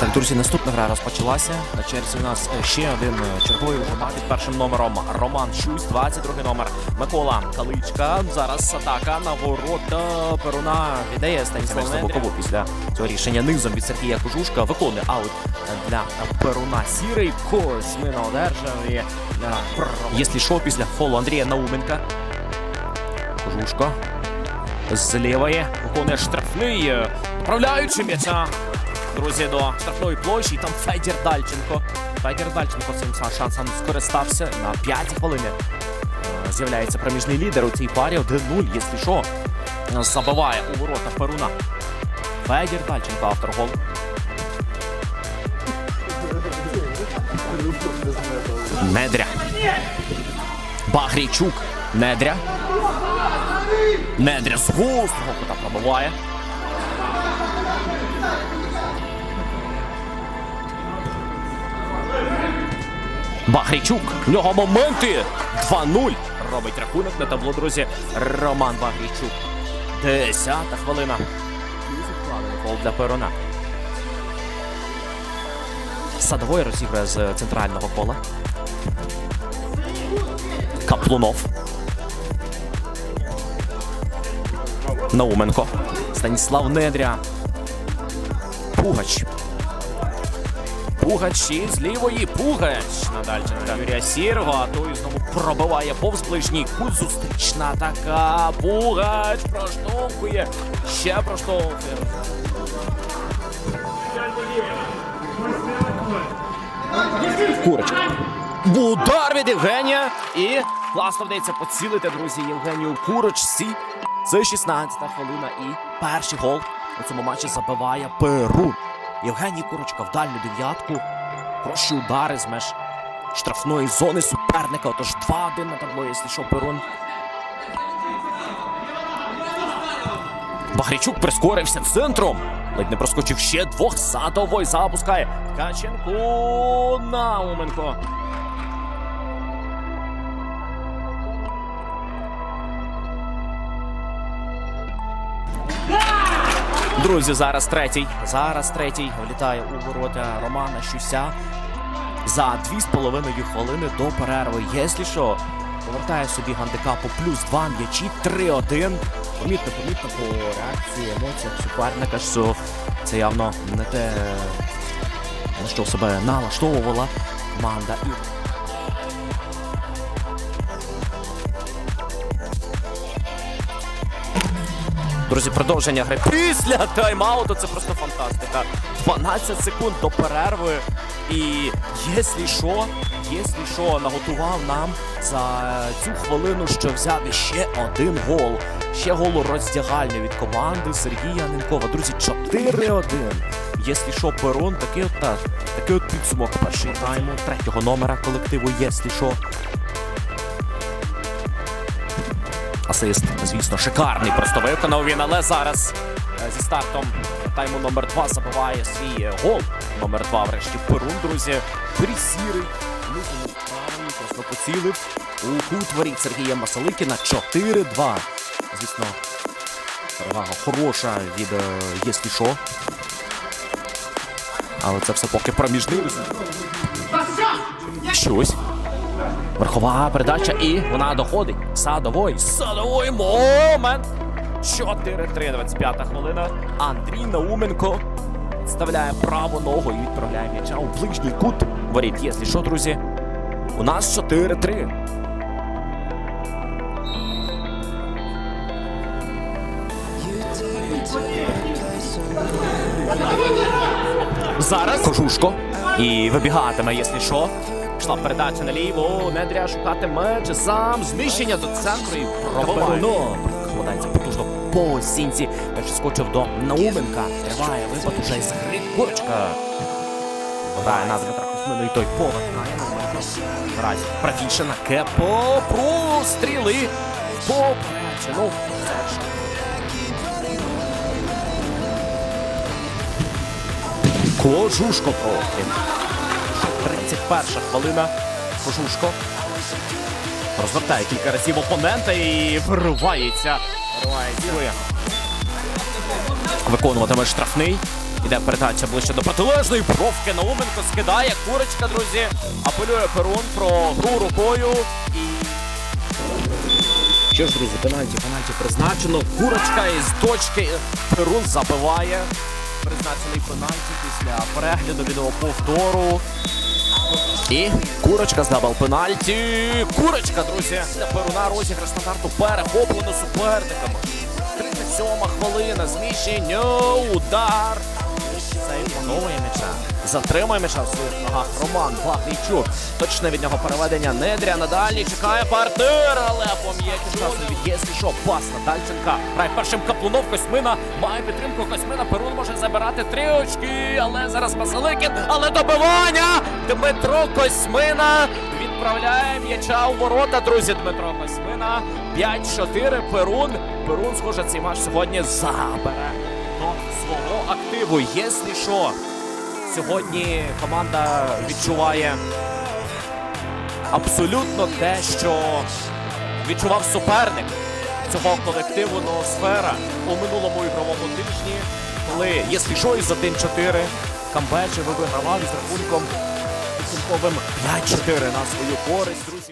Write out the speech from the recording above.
Так, друзі, наступна гра розпочалася. На черзі у нас е, ще один е, черговий вже під першим номером Роман Щусь, 22 номер Микола Каличка. Зараз атака на ворота Перуна віддає Станіслав Бокову після цього рішення низом від Сергія Кожушка. Виконує аут для Перуна Сірий. Козьмина одержав е, Якщо що, після фолу Андрія Науменка. Кожушко з лівої виконує штрафний, направляючи м'яча. Друзі, до штрафної площі. І Там Федір Дальченко. Федір Дальченко цим шансом скористався на 5 хвилини. Е, З'являється проміжний лідер у цій парі 1-0, якщо що. Забиває у ворота Перуна. Федір Дальченко, автор голу. Недря. Багрійчук. Недря. Недря з гострого кута пробиває. Багрійчук. В нього моменти. 2-0. Робить рахунок на табло, друзі. Роман Багрійчук. Десята хвилина. Гол для Перона. Садовой розігрує з центрального кола. Каплунов. Науменко. Станіслав Недря. Пугач. Пугач із лівої. Пугач. На Дальченка. Юрія Сірого. А той знову пробиває повз ближній кут. Зустрічна така. Пугач проштовхує. Ще проштовхує. Курочка. Удар від Євгенія. І класно вдається поцілити, друзі, Євгенію Курочці. Це 16-та хвилина і перший гол у цьому матчі забиває Перу. Євгеній Курочка в дальню дев'ятку. Хороші удари з меж штрафної зони суперника. Отож 2-1 на табло, якщо що, Перун. Багрічук прискорився центром. Ледь не проскочив ще двох садовой запускає. Ткаченко Науменко. Друзі, зараз третій. Зараз третій влітає у ворота Романа Щуся. За дві з половиною хвилини до перерви. Якщо що, повертає собі гандикапу плюс 2 м'ячі 3-1. Помітно, помітно по реакції, емоціях суперника, що це явно не те, на що себе налаштовувала команда. Друзі, продовження гри після тайм-ауту це просто фантастика. 12 секунд до перерви. І якщо що, якщо що, наготував нам за цю хвилину, що взяти ще один гол. Ще гол у роздягальні від команди Сергія Ненкова. Друзі, 4-1. Якщо що, Перон, такий от, та, такий от підсумок першого тайму, третього номера колективу, якщо що. Асист, звісно, шикарний. Просто виконав він, але зараз е, зі стартом тайму номер 2 забиває свій е, гол. Номер 2 врешті Перун, друзі. Присірий. Низом просто поцілив у кут воріт Сергія Масаликіна. 4-2. Звісно, перевага хороша від е, «Єслі що. Але це все поки проміжний. Щось. Верхова передача і вона доходить. Садовой. Садовой момент. 4-3, 25 хвилина. Андрій Науменко вставляє праву ногу і відправляє м'яча у ближній кут. Воріт, якщо що, друзі. У нас 4-3. Зараз Кожушко. І вибігатиме, якщо що. Пішла передача наліво. Недря шукати меч. Сам знищення до центру і пробиває. Складається потужно по осінці. Меч скочив до Науменка. Триває випад уже із гри. Курочка. Грає на Дмитра і той повертає Науменко. Наразі правіше на кепо. Простріли. Поперечину. Кожушко простріл. 31 хвилина. Кожушко. Розвертає кілька разів опонента і виривається. Вириває. Виконуватиме штрафний. Іде передача ближче до протилежної бровки. Науменко скидає курочка, друзі. Апелює Перун про гру рукою. І що ж, друзі, пенальті, пенальті призначено. Курочка із точки. Перун забиває. Призначений пенальті після перегляду відеоповтору. І курочка здавав пенальті. Курочка, друзі. Перуна розіграш стандарту перехоплено суперниками. 37 хвилина. Зміщення. Удар. Затримує м'яча в своїх ногах. Роман Плахнійчук. Точне від нього переведення Недря. Надалі чекає партнер, але пом'є часу від єслі що пас на Дальченка. Грає першим Каплунов Косьмина. Має підтримку Косьмина. Перун може забирати три очки. Але зараз Василикін. Але добивання! Дмитро Косьмина відправляє м'яча у ворота, друзі. Дмитро Косьмина. 5-4. Перун. Перун, схоже, цей матч сьогодні забере до свого активу. Єслі що. Сьогодні команда відчуває абсолютно те, що відчував суперник цього колективу Ноосфера у минулому ігровому тижні, коли, якщо що, із 1-4 камбече вигравав із рахунком підсумковим 5-4 на свою користь, друзі.